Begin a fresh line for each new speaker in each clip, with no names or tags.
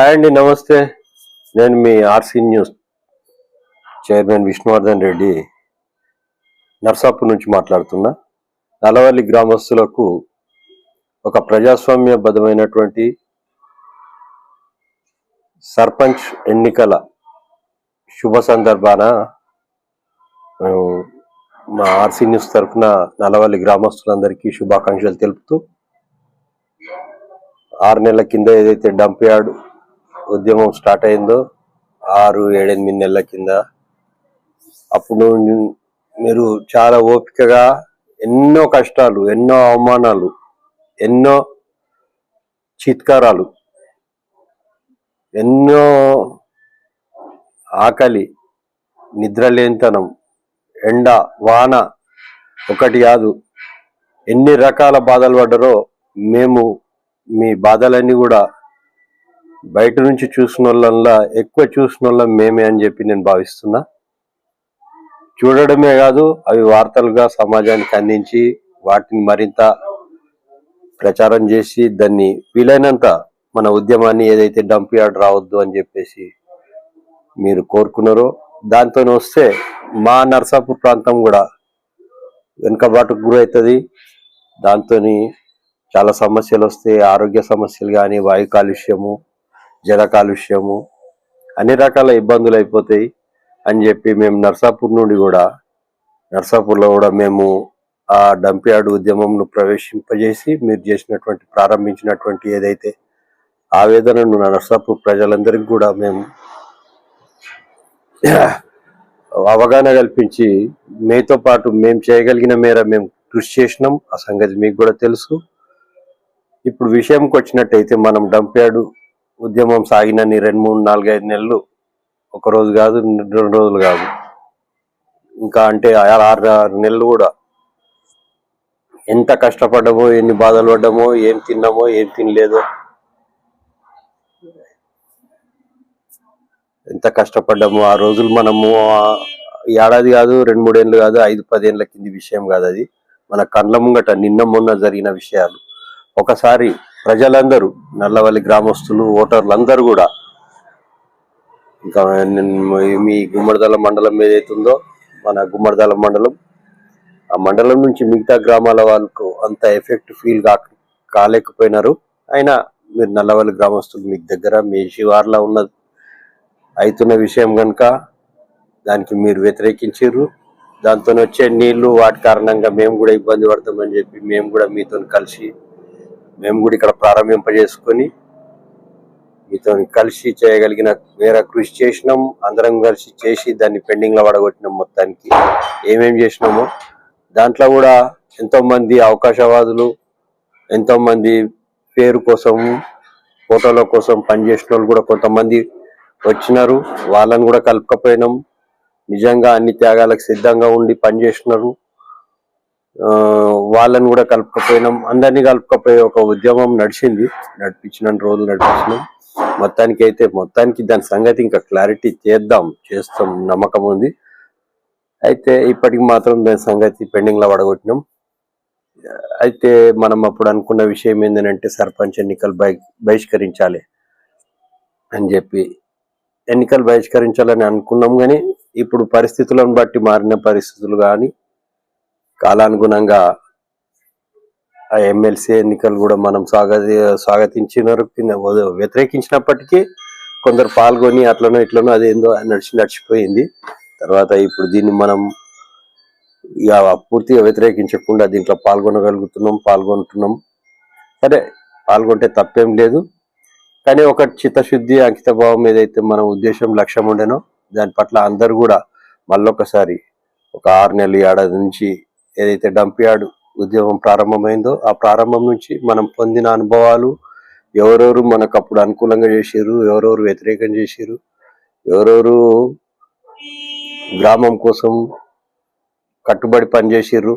Hi అండి నమస్తే. నేను మీ RC news chairman Vishnuvardhan Reddy Narsapur నుంచి మాట్లాడుతున్నా. నలవల్లి గ్రామస్తులకు ఒక ప్రజాస్వామ్యబద్ధమైనటువంటి సర్పంచ్ ఎన్నికల శుభ సందర్భాన మా ఆర్సీ న్యూస్ తరఫున నలవల్లి గ్రామస్తులందరికీ శుభాకాంక్షలు తెలుపుతూ ఆరు నెలల కింద ఏదైతే డంప్ యార్డ్ ఉద్యమం స్టార్ట్ అయిందో ఆరు ఏడెనిమిది నెలల కింద. అప్పుడు మీరు చాలా ఓపికగా ఎన్నో కష్టాలు ఎన్నో అవమానాలు ఎన్నో చిత్కారాలు ఎన్నో ఆకలి నిద్రలేనితనం ఎండ వాన ఒకటి కాదు ఎన్ని రకాల బాధలు పడ్డారో మేము మీ బాధలన్నీ కూడా బయట నుంచి చూసిన వాళ్ళల్లా ఎక్కువ చూసిన వాళ్ళం మేమే అని చెప్పి నేను భావిస్తున్నా. చూడడమే కాదు అవి వార్తలుగా సమాజానికి అందించి వాటిని మరింత ప్రచారం చేసి దాన్ని వీలైనంత మన ఉద్యమాన్ని ఏదైతే డంప్ యార్డ్ రావద్దు అని చెప్పేసి మీరు కోరుకున్నారో దాంతో వస్తే మా నర్సాపూర్ ప్రాంతం కూడా వెనుకబాటుకు గురవుతుంది దాంతో చాలా సమస్యలు వస్తాయి ఆరోగ్య సమస్యలు కానీ వాయు కాలుష్యము జల కాలుష్యము అన్ని రకాల ఇబ్బందులు అయిపోతాయి అని చెప్పి మేము నర్సాపూర్ నుండి కూడా నర్సాపూర్లో కూడా మేము ఆ డంప్యార్డ్ ఉద్యమంను ప్రవేశింపజేసి మీరు చేసినటువంటి ప్రారంభించినటువంటి ఏదైతే ఆవేదనను నర్సాపూర్ ప్రజలందరికీ కూడా మేము అవగాహన కల్పించి మీతో పాటు మేము చేయగలిగిన మేర మేము కృషి చేసినాం. ఆ సంగతి మీకు కూడా తెలుసు. ఇప్పుడు విషయంకి వచ్చినట్టయితే మనం డంపీయార్డ్ ఉద్యమం సాగినని రెండు మూడు నాలుగైదు నెలలు ఒక రోజు కాదు రెండు రోజులు కాదు. ఇంకా అంటే ఆరు ఆరు నెలలు కూడా ఎంత కష్టపడ్డామో ఎన్ని బాధలు పడ్డామో ఏం తిన్నామో ఏం తినలేదో ఎంత కష్టపడ్డామో ఆ రోజులు మనము ఏడాది కాదు రెండు మూడేళ్ళు కాదు ఐదు పదేళ్ళ కింది విషయం కాదు అది. మన కళ్ళ ముంగట నిన్న మొన్న జరిగిన విషయాలు. ఒకసారి ప్రజలందరూ నల్లవల్లి గ్రామస్తులు ఓటర్లు అందరూ కూడా ఇంకా మీ గుమ్మడిదల మండలం ఏదైతే ఉందో మన గుమ్మడిదల మండలం ఆ మండలం నుంచి మిగతా గ్రామాల వాళ్ళకు అంత ఎఫెక్ట్ ఫీల్ కా కాలేకపోయినారు. అయినా మీరు నల్లవల్లి గ్రామస్తులు మీకు దగ్గర మీ శివార్లా ఉన్న అవుతున్న విషయం కనుక దానికి మీరు వ్యతిరేకించారు దాంతో వచ్చే నీళ్ళు వాటి కారణంగా మేము కూడా ఇబ్బంది పడతామని చెప్పి మేము కూడా మీతో కలిసి మేము కూడా ఇక్కడ ప్రారంభింపజేసుకొని మీతో కలిసి చేయగలిగిన వేరే కృషి చేసినాం. అందరం కలిసి చేసి దాన్ని పెండింగ్లో పడగొట్టినాం మొత్తానికి. ఏమేం చేసినామో. దాంట్లో కూడా ఎంతోమంది అవకాశవాదులు ఎంతోమంది పేరు కోసం ఫోటోల కోసం పనిచేసిన వాళ్ళు కూడా కొంతమంది వచ్చినారు. వాళ్ళని కూడా కలుపుకపోయినాం. నిజంగా అన్ని త్యాగాలకు సిద్ధంగా ఉండి పనిచేసినారు. వాళ్ళని కూడా కలుపుకపోయినాం. అందరినీ కలుపుకపోయి ఒక ఉద్యమం నడిచింది. నడిపించిన రోజులు నడిపించినాం. మొత్తానికి అయితే మొత్తానికి దాని సంగతి ఇంకా క్లారిటీ చేద్దాం చేస్తాం నమ్మకం ఉంది. అయితే ఇప్పటికి మాత్రం దాని సంగతి పెండింగ్లో పడగొట్టినాం. అయితే మనం అప్పుడు అనుకున్న విషయం ఏంటంటే సర్పంచ్ ఎన్నికలు బహి బహిష్కరించాలి అని చెప్పి. ఎన్నికలు బహిష్కరించాలని అనుకున్నాం కానీ ఇప్పుడు పరిస్థితులను బట్టి మారిన పరిస్థితులు కానీ కాలానుగుణంగా ఆ ఎమ్మెల్సీ ఎన్నికలు కూడా మనం స్వాగతి స్వాగతించినారు వ్యతిరేకించినప్పటికీ కొందరు పాల్గొని అట్లనో ఇట్లనో అదేందో నడిచి నడిచిపోయింది. తర్వాత ఇప్పుడు దీన్ని మనం ఇక పూర్తిగా వ్యతిరేకించకుండా దీంట్లో పాల్గొనగలుగుతున్నాం పాల్గొంటున్నాం. సరే పాల్గొంటే తప్పేం లేదు. కానీ ఒక చిత్తశుద్ధి అంకితభావం ఏదైతే మన ఉద్దేశం లక్ష్యం ఉండేనో దాని పట్ల అందరు కూడా మళ్ళొకసారి ఒక ఆరు నెలలు ఏడాది నుంచి ఏదైతే డంప్యార్డ్ ఉద్యమం ప్రారంభమైందో ఆ ప్రారంభం నుంచి మనం పొందిన అనుభవాలు ఎవరెవరు మనకు అప్పుడు అనుకూలంగా చేసారు ఎవరెవరు వ్యతిరేకం చేశారు ఎవరెవరు గ్రామం కోసం కట్టుబడి పనిచేసారు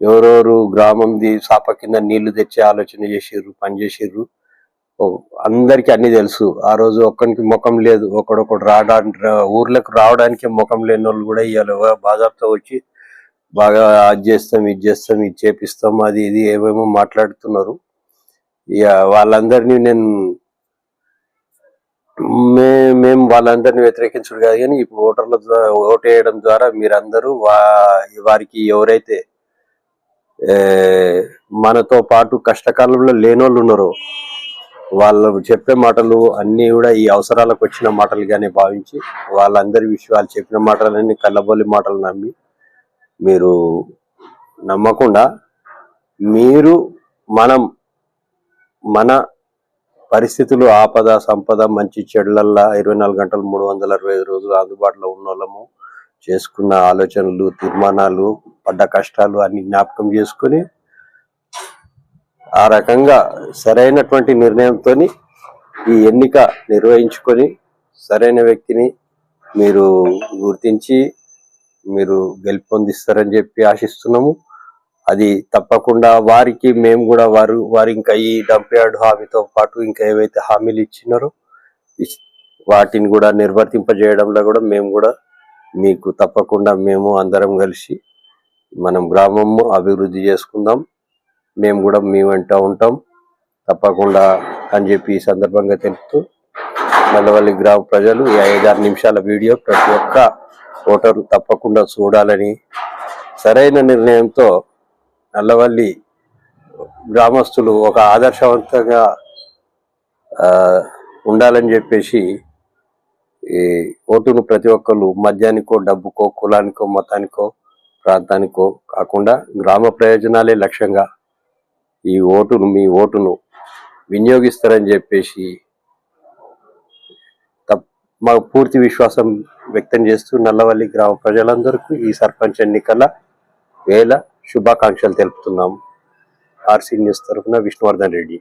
ఎవరెవరు గ్రామంది సాప కింద నీళ్ళు తెచ్చే ఆలోచన చేసారు పనిచేసారు అందరికీ అన్ని తెలుసు. ఆ రోజు ఒక్కరికి ముఖం లేదు. ఒకడొకడు రావడానికి ఊర్లకు రావడానికి ముఖం లేని వాళ్ళు కూడా ఇవాళ బాధాప్తో వచ్చి బాగా అది చేస్తాం ఇది చేస్తాం ఇది చేపిస్తాం అది ఇది ఏమేమో మాట్లాడుతున్నారు. ఇక వాళ్ళందరినీ నేను మే మేము వాళ్ళందరినీ వ్యతిరేకించడు కాదు కానీ ఇప్పుడు ఓటర్ల ద్వారా ఓటు వేయడం ద్వారా మీరందరూ వా వారికి ఎవరైతే మనతో పాటు కష్టకాలంలో లేనోళ్ళు ఉన్నారో వాళ్ళు చెప్పే మాటలు అన్నీ కూడా ఈ అవసరాలకు వచ్చిన మాటలుగానే భావించి వాళ్ళందరి విషయాలు చెప్పిన మాటలన్నీ కళ్ళబోలి మాటలు నమ్మి మీరు నమ్మకుండా మీరు మనం మన పరిస్థితులు ఆపద సంపద మంచి చెడులల్లా ఇరవై నాలుగు గంటలు మూడు వందల అరవై ఐదు రోజులు అందుబాటులో ఉన్న వాళ్ళము చేసుకున్న ఆలోచనలు తీర్మానాలు పడ్డ కష్టాలు అన్ని జ్ఞాపకం చేసుకొని ఆ రకంగా సరైనటువంటి నిర్ణయంతో ఈ ఎన్నిక నిర్వహించుకొని సరైన వ్యక్తిని మీరు గుర్తించి మీరు గెలుపొందిస్తారని చెప్పి ఆశిస్తున్నాము. అది తప్పకుండా వారికి మేము కూడా వారు వారు ఇంకా ఈ డంప్యార్డ్ హామీతో పాటు ఇంకా ఏవైతే హామీలు ఇచ్చినారో ఇచ్- వాటిని కూడా నిర్వర్తింపజేయడంలో కూడా మేము కూడా మీకు తప్పకుండా మేము అందరం కలిసి మనం గ్రామము అభివృద్ధి చేసుకుందాం. మేము కూడా మీ వెంట ఉంటాం. తప్పకుండా అని చెప్పి ఈ సందర్భంగా తెలుపుతూ నల్లవల్లి గ్రామ ప్రజలు ఈ ఐదారు నిమిషాల వీడియో ప్రతి ఒక్క ఓటరు తప్పకుండా చూడాలని సరైన నిర్ణయంతో నల్లవల్లి గ్రామస్తులు ఒక ఆదర్శవంతంగా ఉండాలని చెప్పేసి ఈ ఓటును ప్రతి ఒక్కరు మద్యానికో డబ్బుకో కులానికో మతానికో ప్రాంతానికో కాకుండా గ్రామ ప్రయోజనాలే లక్ష్యంగా ఈ ఓటును మీ ఓటును వినియోగిస్తారని చెప్పేసి మాకు పూర్తి విశ్వాసం వ్యక్తం చేస్తూ నల్లవల్లి గ్రామ ప్రజలందరికీ ఈ సర్పంచ్ ఎన్నికల వేల శుభాకాంక్షలు తెలుపుతున్నాం. ఆర్సీ న్యూస్ తరఫున విష్ణువర్ధన్ రెడ్డి.